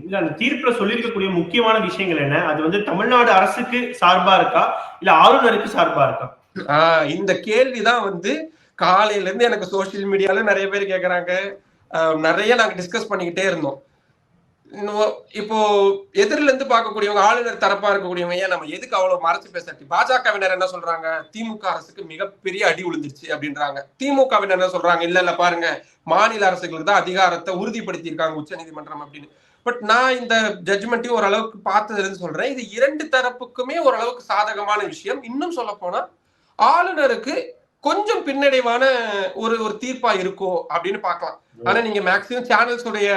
இல்ல அந்த தீர்ப்புல சொல்லியிருக்கக்கூடிய முக்கியமான விஷயங்கள் என்ன? அது வந்து தமிழ்நாடு அரசுக்கு சார்பா இருக்கா? இல்ல ஆளுநருக்கு சார்பா இருக்கா? ஆஹ் இந்த கேள்விதான் வந்து காலையில இருந்து எனக்கு சோசியல் மீடியால நிறைய பேர் கேக்குறாங்க. நிறைய நாங்க டிஸ்கஸ் பண்ணிக்கிட்டே இருந்தோம். இன்னும் இப்போ எதிரில இருந்து பார்க்கக்கூடியவங்க ஆளுநர் தரப்பா இருக்கக்கூடியவங்க ஏன் நம்ம எதுக்கு அவ்வளவு மறைச்சு பேசாட்டி பாஜகவினர் என்ன சொல்றாங்க? திமுக அரசுக்கு மிகப்பெரிய அடி விழுந்துருச்சு அப்படின்றாங்க. திமுகவினர் என்ன சொல்றாங்க? இல்ல இல்ல பாருங்க. மாநில அரசுகளுக்கு தான் அதிகாரத்தை உறுதிப்படுத்தியிருக்காங்க உச்சநீதிமன்றம் அப்படின்னு. பட் நான் இந்த ஜட்ஜ்மெண்ட்டையும் ஓரளவுக்கு பார்த்ததுல இருந்து சொல்றேன். இது இரண்டு தரப்புக்குமே ஓரளவுக்கு சாதகமான விஷயம். இன்னும் சொல்ல போனா ஆளுநருக்கு கொஞ்சம் பின்னடைவான ஒரு ஒரு தீர்ப்பா இருக்கும் அப்படின்னு பார்க்கலாம். ஆனா நீங்க மேக்சிமம் சேனல்ஸ் உடைய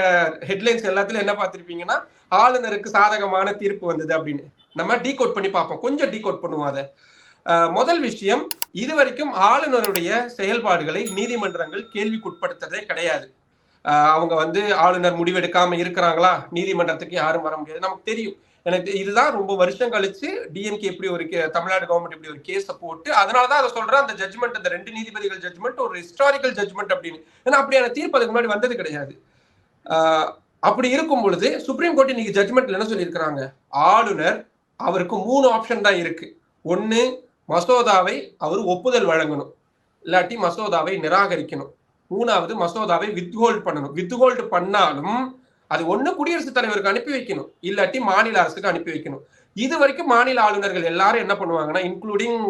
ஹெட்லைன்ஸ் எல்லாத்துலயும் என்ன பார்த்திருப்பீங்கன்னா ஆளுநருக்கு சாதகமான தீர்ப்பு வந்தது அப்படின்னு. நம்ம டீகோட் பண்ணி பார்ப்போம். கொஞ்சம் டீகோட் பண்ணுவோம் அதை. முதல் விஷயம் இதுவரைக்கும் ஆளுநருடைய செயல்பாடுகளை நீதிமன்றங்கள் கேள்விக்குட்படுத்துறதே கிடையாது. அவங்க வந்து ஆளுநர் முடிவெடுக்காம இருக்கிறாங்களா? நீதிமன்றத்துக்கு யாரும் வர முடியாது. நமக்கு தெரியும். எனக்கு இதுதான் ரொம்ப வருஷம் கழிச்சு டிஎம்கே இப்படி ஒரு கே- தமிழ்நாடு கவர்மெண்ட் இப்படி ஒரு கேஸை போட்டு அதனாலதான் அதை சொல்றேன். அந்த ஜட்மெண்ட் அந்த ரெண்டு நீதிபதிகள் ஜட்மெண்ட் ஒரு ஹிஸ்டாரிக்கல் ஜட்மெண்ட் அப்படின்னு. ஏன்னா அப்படியான தீர்ப்பு அதுக்கு முன்னாடி வந்தது கிடையாது. அப்படி இருக்கும் பொழுது சுப்ரீம் கோர்ட் இன்னைக்கு ஜட்மெண்ட்ல என்ன சொல்லியிருக்கிறாங்க? ஆளுநர் அவருக்கு மூணு ஆப்ஷன் தான் இருக்கு. ஒன்னு மசோதாவை அவர் ஒப்புதல் வழங்கணும். இல்லாட்டி மசோதாவை நிராகரிக்கணும். மூணாவது மசோதாவை வித்ஹோல்ட் பண்ணணும். வித்ஹோல்ட் பண்ணாலும் அது ஒண்ணு குடியரசுத் தலைவருக்கு அனுப்பி வைக்கணும். இல்லாட்டி மாநில அரசுக்கு அனுப்பி வைக்கணும். இது வரைக்கும் மாநில ஆளுநர்கள் எல்லாரும் என்ன பண்ணுவாங்கன்னா including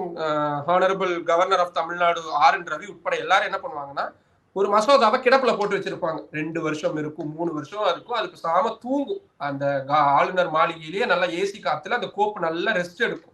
honourable governor of Tamil Nadu R N Ravi உட்பட எல்லாரும் என்ன பண்ணுவாங்கன்னா ஒரு மசோதாவை கிடப்புல போட்டு வச்சிருப்பாங்க. ரெண்டு வருஷம் இருக்கும் மூணு வருஷம் இருக்கும் அதுக்கு சாம தூங்கும். அந்த கா- ஆளுநர் மாளிகையிலேயே நல்லா ஏசி காத்துல அந்த கோப்பு நல்லா ரெஸ்ட் எடுக்கும்.